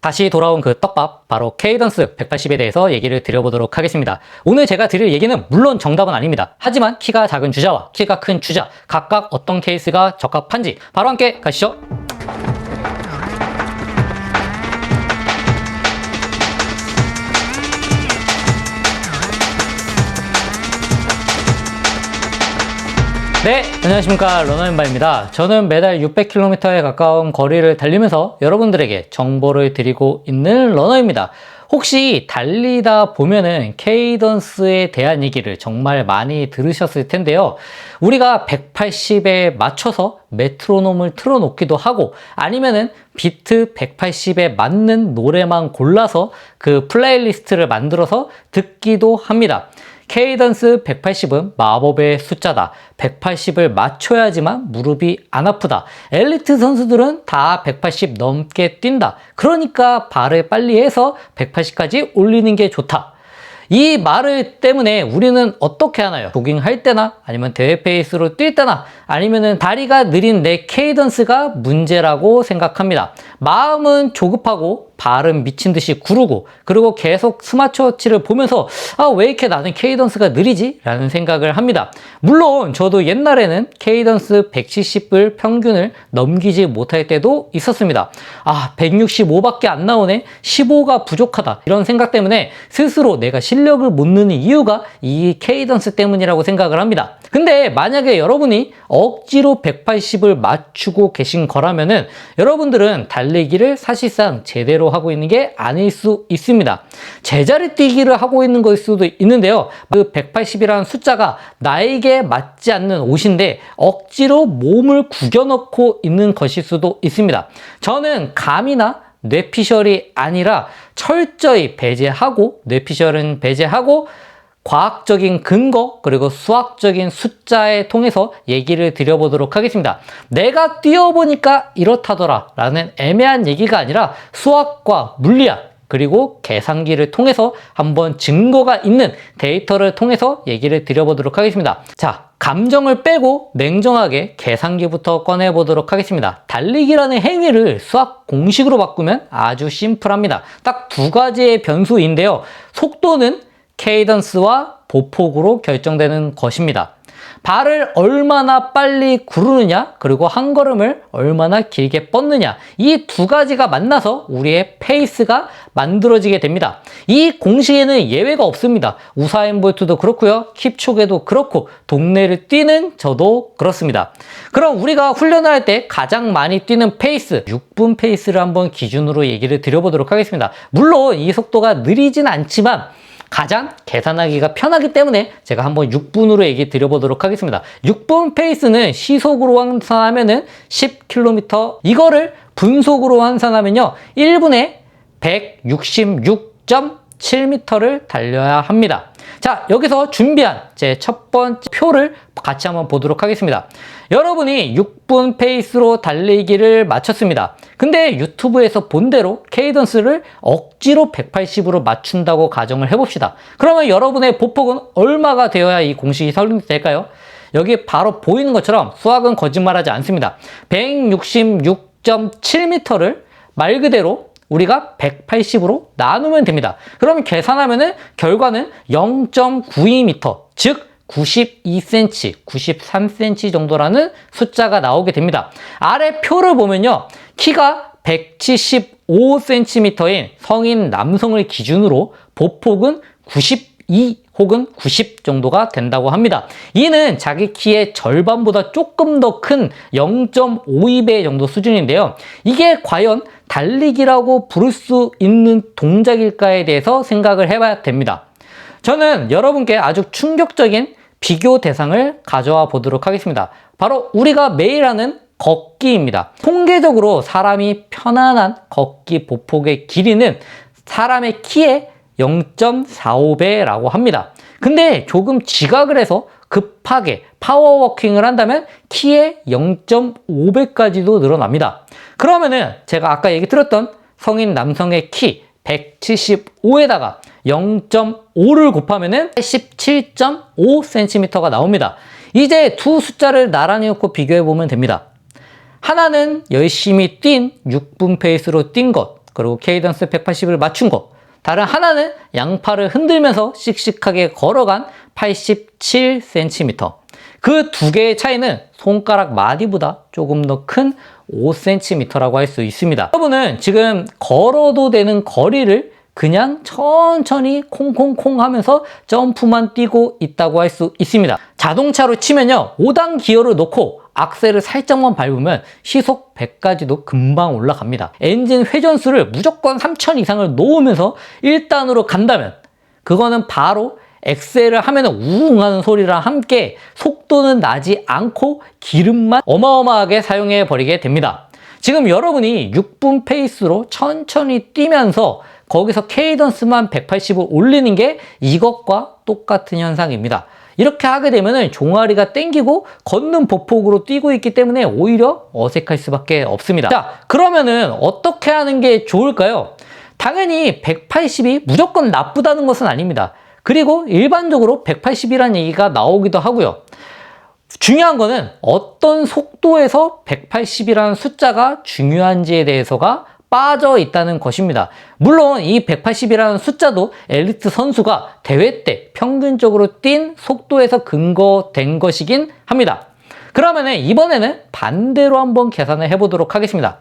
다시 돌아온 그 떡밥 바로 케이던스 180에 대해서 얘기를 드려보도록 하겠습니다. 오늘 제가 드릴 얘기는 물론 정답은 아닙니다. 하지만 키가 작은 주자와 키가 큰 주자 각각 어떤 케이스가 적합한지 바로 함께 가시죠. 네, 안녕하십니까. 러너앤바입니다. 저는 매달 600km에 가까운 거리를 달리면서 여러분들에게 정보를 드리고 있는 러너입니다. 혹시 달리다 보면은 케이던스에 대한 얘기를 정말 많이 들으셨을 텐데요. 우리가 180에 맞춰서 메트로놈을 틀어놓기도 하고 아니면은 비트 180에 맞는 노래만 골라서 그 플레이리스트를 만들어서 듣기도 합니다. 케이던스 180은 마법의 숫자다. 180을 맞춰야지만 무릎이 안 아프다. 엘리트 선수들은 다 180 넘게 뛴다. 그러니까 발을 빨리 해서 180까지 올리는 게 좋다. 이 말을 때문에 우리는 어떻게 하나요? 조깅할 때나 아니면 대회 페이스로 뛸 때나 아니면은 다리가 느린 내 케이던스가 문제라고 생각합니다. 마음은 조급하고 발은 미친 듯이 구르고 그리고 계속 스마트워치를 보면서 아 왜 이렇게 나는 케이던스가 느리지? 라는 생각을 합니다. 물론 저도 옛날에는 케이던스 170을 평균을 넘기지 못할 때도 있었습니다. 아 165밖에 안 나오네 15가 부족하다 이런 생각 때문에 스스로 내가 실력을 못 느는 이유가 이 케이던스 때문이라고 생각을 합니다. 근데 만약에 여러분이 억지로 180을 맞추고 계신 거라면은 여러분들은 달리기를 사실상 제대로 하고 있는 게 아닐 수 있습니다. 제자리 뛰기를 하고 있는 것일 수도 있는데요. 그 180이라는 숫자가 나에게 맞지 않는 옷인데 억지로 몸을 구겨넣고 있는 것일 수도 있습니다. 저는 감이나 뇌피셜이 아니라 철저히 배제하고 뇌피셜은 배제하고 과학적인 근거 그리고 수학적인 숫자에 통해서 얘기를 드려보도록 하겠습니다. 내가 뛰어보니까 이렇다더라 라는 애매한 얘기가 아니라 수학과 물리학 그리고 계산기를 통해서 한번 증거가 있는 데이터를 통해서 얘기를 드려보도록 하겠습니다. 자, 감정을 빼고 냉정하게 계산기부터 꺼내보도록 하겠습니다. 달리기라는 행위를 수학 공식으로 바꾸면 아주 심플합니다. 딱 두 가지의 변수인데요. 속도는 케이던스와 보폭으로 결정되는 것입니다. 발을 얼마나 빨리 구르느냐, 그리고 한 걸음을 얼마나 길게 뻗느냐, 이 두 가지가 만나서 우리의 페이스가 만들어지게 됩니다. 이 공식에는 예외가 없습니다. 우사인 볼트도 그렇고요, 킵초게도 그렇고, 동네를 뛰는 저도 그렇습니다. 그럼 우리가 훈련을 할때 가장 많이 뛰는 페이스, 6분 페이스를 한번 기준으로 얘기를 드려보도록 하겠습니다. 물론 이 속도가 느리진 않지만, 가장 계산하기가 편하기 때문에 제가 한번 6분으로 얘기 드려보도록 하겠습니다. 6분 페이스는 시속으로 환산하면은 10km, 이거를 분속으로 환산하면요. 1분에 166.7m를 달려야 합니다. 자, 여기서 준비한 제 첫 번째 표를 같이 한번 보도록 하겠습니다. 여러분이 6분 페이스로 달리기를 마쳤습니다. 근데 유튜브에서 본 대로 케이던스를 억지로 180으로 맞춘다고 가정을 해봅시다. 그러면 여러분의 보폭은 얼마가 되어야 이 공식이 설립될까요? 여기 바로 보이는 것처럼 수학은 거짓말하지 않습니다. 166.7m를 말 그대로 우리가 180으로 나누면 됩니다. 그럼 계산하면은 결과는 0.92m, 즉 92cm, 93cm 정도라는 숫자가 나오게 됩니다. 아래 표를 보면요. 키가 175cm인 성인 남성을 기준으로 보폭은 92 혹은 90 정도가 된다고 합니다. 이는 자기 키의 절반보다 조금 더 큰 0.52배 정도 수준인데요. 이게 과연 달리기라고 부를 수 있는 동작일까에 대해서 생각을 해봐야 됩니다. 저는 여러분께 아주 충격적인 비교 대상을 가져와 보도록 하겠습니다. 바로 우리가 매일 하는 걷기입니다. 통계적으로 사람이 편안한 걷기 보폭의 길이는 사람의 키의 0.45배라고 합니다. 근데 조금 지각을 해서 급하게 파워워킹을 한다면 키의 0.5배까지도 늘어납니다. 그러면은 제가 아까 얘기 드렸던 성인 남성의 키 175에다가 0.5를 곱하면은 87.5cm가 나옵니다. 이제 두 숫자를 나란히 놓고 비교해 보면 됩니다. 하나는 열심히 뛴 6분 페이스로 뛴 것, 그리고 케이던스 180을 맞춘 거. 다른 하나는 양팔을 흔들면서 씩씩하게 걸어간 87cm. 그 두 개의 차이는 손가락 마디보다 조금 더 큰 5cm라고 할 수 있습니다. 여러분은 지금 걸어도 되는 거리를 그냥 천천히 콩콩콩 하면서 점프만 뛰고 있다고 할 수 있습니다. 자동차로 치면요. 5단 기어를 놓고 악셀을 살짝만 밟으면 시속 100까지도 금방 올라갑니다. 엔진 회전수를 무조건 3000 이상을 놓으면서 1단으로 간다면 그거는 바로 엑셀을 하면 우웅 하는 소리랑 함께 속도는 나지 않고 기름만 어마어마하게 사용해 버리게 됩니다. 지금 여러분이 6분 페이스로 천천히 뛰면서 거기서 케이던스만 180을 올리는 게 이것과 똑같은 현상입니다. 이렇게 하게 되면 종아리가 땡기고 걷는 보폭으로 뛰고 있기 때문에 오히려 어색할 수밖에 없습니다. 자, 그러면은 어떻게 하는 게 좋을까요? 당연히 180이 무조건 나쁘다는 것은 아닙니다. 그리고 일반적으로 180이라는 얘기가 나오기도 하고요. 중요한 거는 어떤 속도에서 180이라는 숫자가 중요한지에 대해서가 빠져 있다는 것입니다. 물론 이 180이라는 숫자도 엘리트 선수가 대회 때 평균적으로 뛴 속도에서 근거된 것이긴 합니다. 그러면 이번에는 반대로 한번 계산을 해보도록 하겠습니다.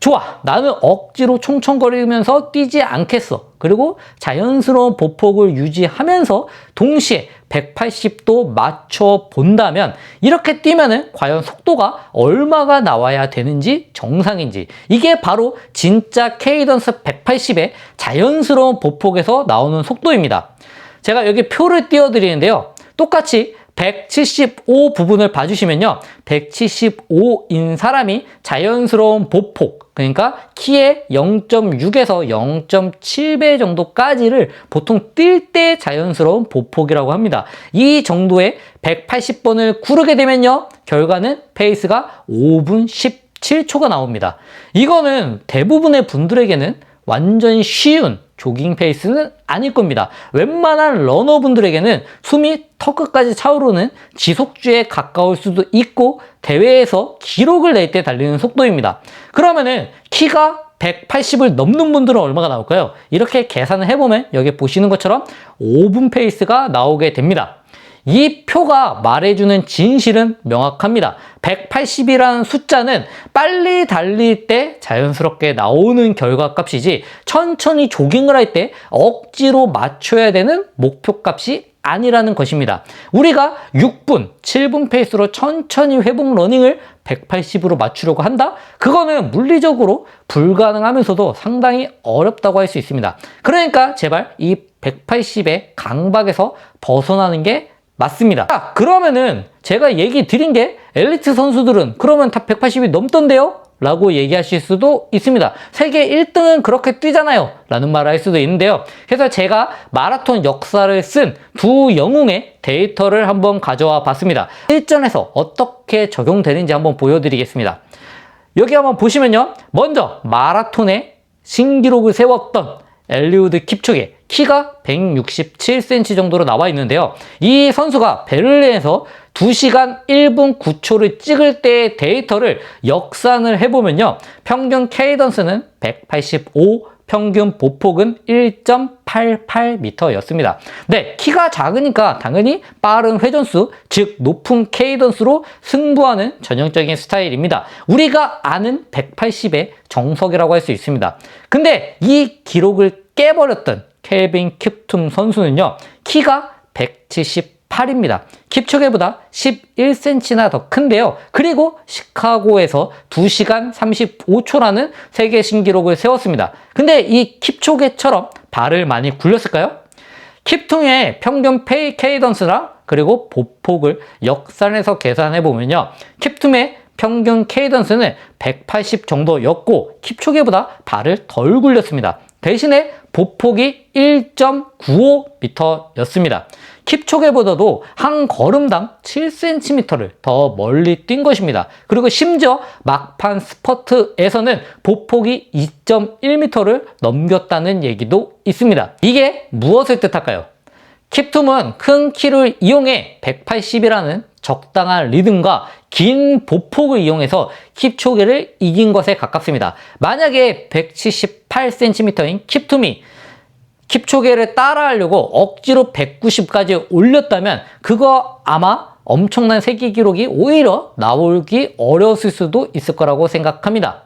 좋아. 나는 억지로 총총거리면서 뛰지 않겠어. 그리고 자연스러운 보폭을 유지하면서 동시에 180도 맞춰 본다면 이렇게 뛰면은 과연 속도가 얼마가 나와야 되는지 정상인지 이게 바로 진짜 케이던스 180의 자연스러운 보폭에서 나오는 속도입니다. 제가 여기 표를 띄워 드리는데요. 똑같이 175 부분을 봐주시면요. 175인 사람이 자연스러운 보폭, 그러니까 키의 0.6에서 0.7배 정도까지를 보통 뛸 때 자연스러운 보폭이라고 합니다. 이 정도의 180번을 구르게 되면요. 결과는 페이스가 5분 17초가 나옵니다. 이거는 대부분의 분들에게는 완전 쉬운 조깅 페이스는 아닐 겁니다. 웬만한 러너분들에게는 숨이 턱끝까지 차오르는 지속주에 가까울 수도 있고 대회에서 기록을 낼 때 달리는 속도입니다. 그러면은 키가 180을 넘는 분들은 얼마가 나올까요? 이렇게 계산을 해보면 여기 보시는 것처럼 5분 페이스가 나오게 됩니다. 이 표가 말해주는 진실은 명확합니다. 180이라는 숫자는 빨리 달릴 때 자연스럽게 나오는 결과값이지 천천히 조깅을 할 때 억지로 맞춰야 되는 목표값이 아니라는 것입니다. 우리가 6분, 7분 페이스로 천천히 회복 러닝을 180으로 맞추려고 한다? 그거는 물리적으로 불가능하면서도 상당히 어렵다고 할 수 있습니다. 그러니까 제발 이 180의 강박에서 벗어나는 게 맞습니다. 자, 그러면은 제가 얘기 드린 게 엘리트 선수들은 그러면 다 180이 넘던데요? 라고 얘기하실 수도 있습니다. 세계 1등은 그렇게 뛰잖아요. 라는 말을 할 수도 있는데요. 그래서 제가 마라톤 역사를 쓴 두 영웅의 데이터를 한번 가져와 봤습니다. 실전에서 어떻게 적용되는지 한번 보여드리겠습니다. 여기 한번 보시면요. 먼저 마라톤의 신기록을 세웠던 엘리우드 킵초게 키가 167cm 정도로 나와 있는데요. 이 선수가 베를린에서 2시간 1분 9초를 찍을 때의 데이터를 역산을 해보면요. 평균 케이던스는 185, 평균 보폭은 1.88m였습니다. 네, 키가 작으니까 당연히 빠른 회전수, 즉 높은 케이던스로 승부하는 전형적인 스타일입니다. 우리가 아는 180의 정석이라고 할 수 있습니다. 근데 이 기록을 깨버렸던 켈빈 킵툼 선수는요, 키가 178입니다. 킵초게보다 11cm나 더 큰데요. 그리고 시카고에서 2시간 35초라는 세계 신기록을 세웠습니다. 근데 이 킵초게처럼 발을 많이 굴렸을까요? 킵퉁의 평균 페이 케이던스랑 그리고 보폭을 역산해서 계산해 보면요. 킵툼의 평균 케이던스는 180 정도였고 킵초게보다 발을 덜 굴렸습니다. 대신에 보폭이 1.95m였습니다. 킵초게보다도 한 걸음당 7cm를 더 멀리 뛴 것입니다. 그리고 심지어 막판 스퍼트에서는 보폭이 2.1m를 넘겼다는 얘기도 있습니다. 이게 무엇을 뜻할까요? 킵툼은 큰 키를 이용해 180이라는 적당한 리듬과 긴 보폭을 이용해서 킵 초계를 이긴 것에 가깝습니다. 만약에 178cm인 킵툼이 킵 초계를 따라하려고 억지로 190까지 올렸다면 그거 아마 엄청난 세계 기록이 오히려 나오기 어려웠을 수도 있을 거라고 생각합니다.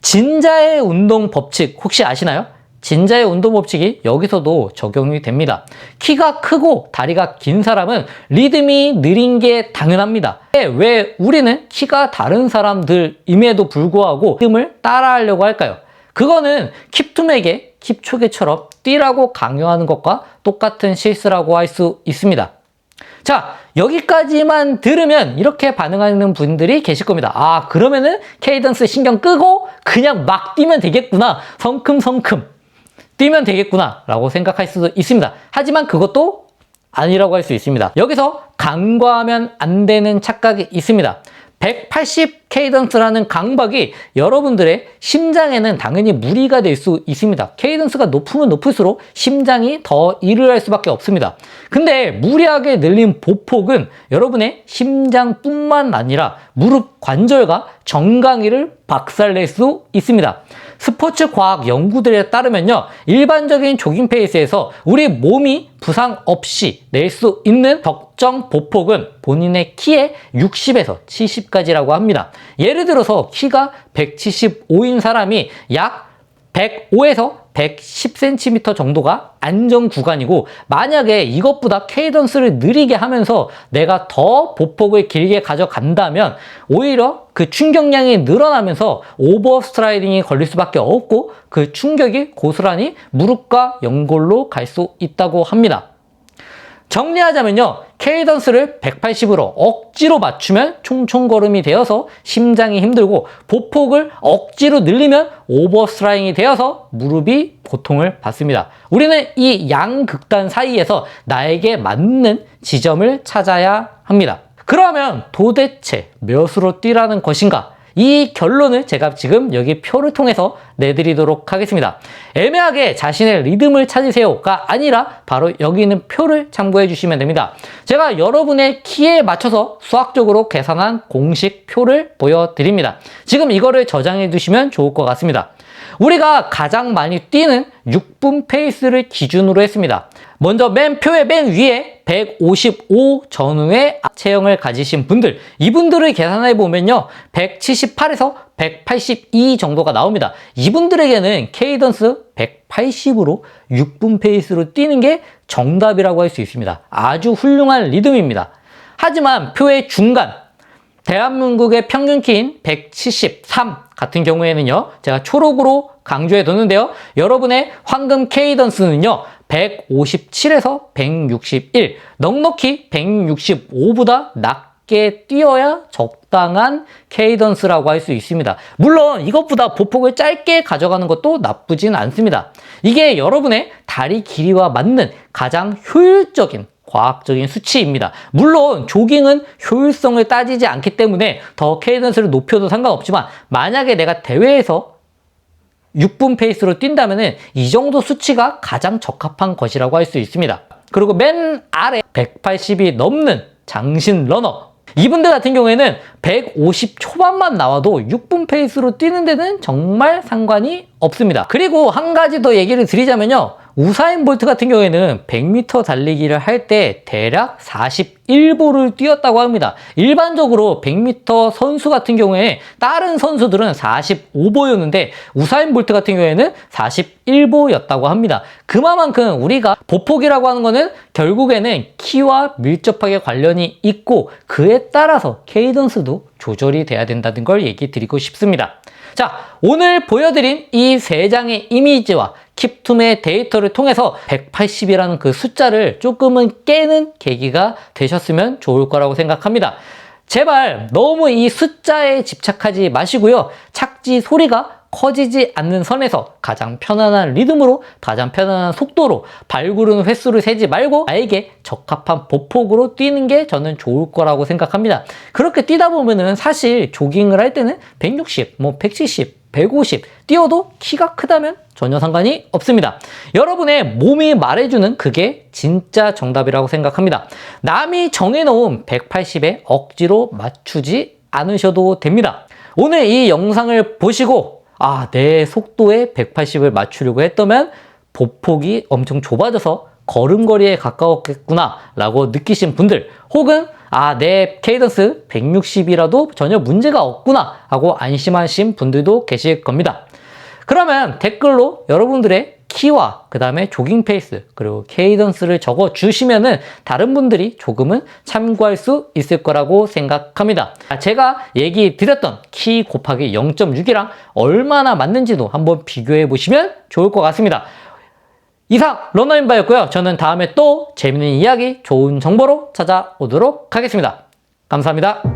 진자의 운동 법칙 혹시 아시나요? 진자의 운동 법칙이 여기서도 적용이 됩니다. 키가 크고 다리가 긴 사람은 리듬이 느린 게 당연합니다. 왜 우리는 키가 다른 사람들임에도 불구하고 리듬을 따라하려고 할까요? 그거는 킵툼에게 킵초계처럼 뛰라고 강요하는 것과 똑같은 실수라고 할 수 있습니다. 자, 여기까지만 들으면 이렇게 반응하는 분들이 계실 겁니다. 아, 그러면은 케이던스 신경 끄고 그냥 막 뛰면 되겠구나. 성큼성큼 뛰면 되겠구나. 라고 생각할 수도 있습니다. 하지만 그것도 아니라고 할 수 있습니다. 여기서 간과하면 안 되는 착각이 있습니다. 180 케이던스라는 강박이 여러분들의 심장에는 당연히 무리가 될 수 있습니다. 케이던스가 높으면 높을수록 심장이 더 일을 할 수밖에 없습니다. 근데 무리하게 늘린 보폭은 여러분의 심장뿐만 아니라 무릎 관절과 정강이를 박살낼 수 있습니다. 스포츠 과학 연구들에 따르면요. 일반적인 조깅 페이스에서 우리 몸이 부상 없이 낼 수 있는 적정 보폭은 본인의 키의 60에서 70까지라고 합니다. 예를 들어서 키가 175인 사람이 약 105에서 110cm 정도가 안정 구간이고 만약에 이것보다 케이던스를 느리게 하면서 내가 더 보폭을 길게 가져간다면 오히려 그 충격량이 늘어나면서 오버 스트라이딩이 걸릴 수밖에 없고 그 충격이 고스란히 무릎과 연골로 갈 수 있다고 합니다. 정리하자면요. 케이던스를 180으로 억지로 맞추면 총총걸음이 되어서 심장이 힘들고 보폭을 억지로 늘리면 오버스트라잉이 되어서 무릎이 고통을 받습니다. 우리는 이 양극단 사이에서 나에게 맞는 지점을 찾아야 합니다. 그러면 도대체 몇으로 뛰라는 것인가? 이 결론을 제가 지금 여기 표를 통해서 내드리도록 하겠습니다. 애매하게 자신의 리듬을 찾으세요가 아니라 바로 여기 있는 표를 참고해 주시면 됩니다. 제가 여러분의 키에 맞춰서 수학적으로 계산한 공식 표를 보여드립니다. 지금 이거를 저장해 두시면 좋을 것 같습니다. 우리가 가장 많이 뛰는 6분 페이스를 기준으로 했습니다. 먼저 맨 표의 맨 위에 155 전후의 체형을 가지신 분들 이분들을 계산해 보면요 178에서 182 정도가 나옵니다. 이분들에게는 케이던스 180으로 6분 페이스로 뛰는 게 정답이라고 할 수 있습니다. 아주 훌륭한 리듬입니다. 하지만 표의 중간 대한민국의 평균 키인 173 같은 경우에는요 제가 초록으로 강조해 두는데요 여러분의 황금 케이던스는요 157에서 161, 넉넉히 165보다 낮게 뛰어야 적당한 케이던스라고 할 수 있습니다. 물론 이것보다 보폭을 짧게 가져가는 것도 나쁘진 않습니다. 이게 여러분의 다리 길이와 맞는 가장 효율적인 과학적인 수치입니다. 물론 조깅은 효율성을 따지지 않기 때문에 더 케이던스를 높여도 상관없지만 만약에 내가 대회에서 6분 페이스로 뛴다면 이 정도 수치가 가장 적합한 것이라고 할 수 있습니다. 그리고 맨 아래 180이 넘는 장신 러너 이분들 같은 경우에는 150 초반만 나와도 6분 페이스로 뛰는 데는 정말 상관이 없습니다. 그리고 한 가지 더 얘기를 드리자면요. 우사인 볼트 같은 경우에는 100m 달리기를 할 때 대략 41보를 뛰었다고 합니다. 일반적으로 100m 선수 같은 경우에 다른 선수들은 45보였는데 우사인 볼트 같은 경우에는 41보였다고 합니다. 그만큼 우리가 보폭이라고 하는 거는 결국에는 키와 밀접하게 관련이 있고 그에 따라서 케이던스도 조절이 돼야 된다는 걸 얘기 드리고 싶습니다. 자, 오늘 보여드린 이 세 장의 이미지와 킵툼의 데이터를 통해서 180이라는 그 숫자를 조금은 깨는 계기가 되 셨으면 좋을 거라고 생각합니다. 제발 너무 이 숫자에 집착하지 마시고요. 착지 소리가 커지지 않는 선에서 가장 편안한 리듬으로 가장 편안한 속도로 발구르는 횟수를 세지 말고 나에게 적합한 보폭으로 뛰는 게 저는 좋을 거라고 생각합니다. 그렇게 뛰다 보면은 사실 조깅을 할 때는 160, 뭐 170, 150 뛰어도 키가 크다면 전혀 상관이 없습니다. 여러분의 몸이 말해주는 그게 진짜 정답이라고 생각합니다. 남이 정해놓은 180에 억지로 맞추지 않으셔도 됩니다. 오늘 이 영상을 보시고 아, 내 속도에 180을 맞추려고 했다면 보폭이 엄청 좁아져서 걸음걸이에 가까웠겠구나 라고 느끼신 분들 혹은 아, 내 케이던스 160이라도 전혀 문제가 없구나 하고 안심하신 분들도 계실 겁니다. 그러면 댓글로 여러분들의 키와 그 다음에 조깅 페이스 그리고 케이던스를 적어 주시면은 다른 분들이 조금은 참고할 수 있을 거라고 생각합니다. 제가 얘기 드렸던 키 곱하기 0.6이랑 얼마나 맞는지도 한번 비교해 보시면 좋을 것 같습니다. 이상 러너인바였고요. 저는 다음에 또 재밌는 이야기, 좋은 정보로 찾아오도록 하겠습니다. 감사합니다.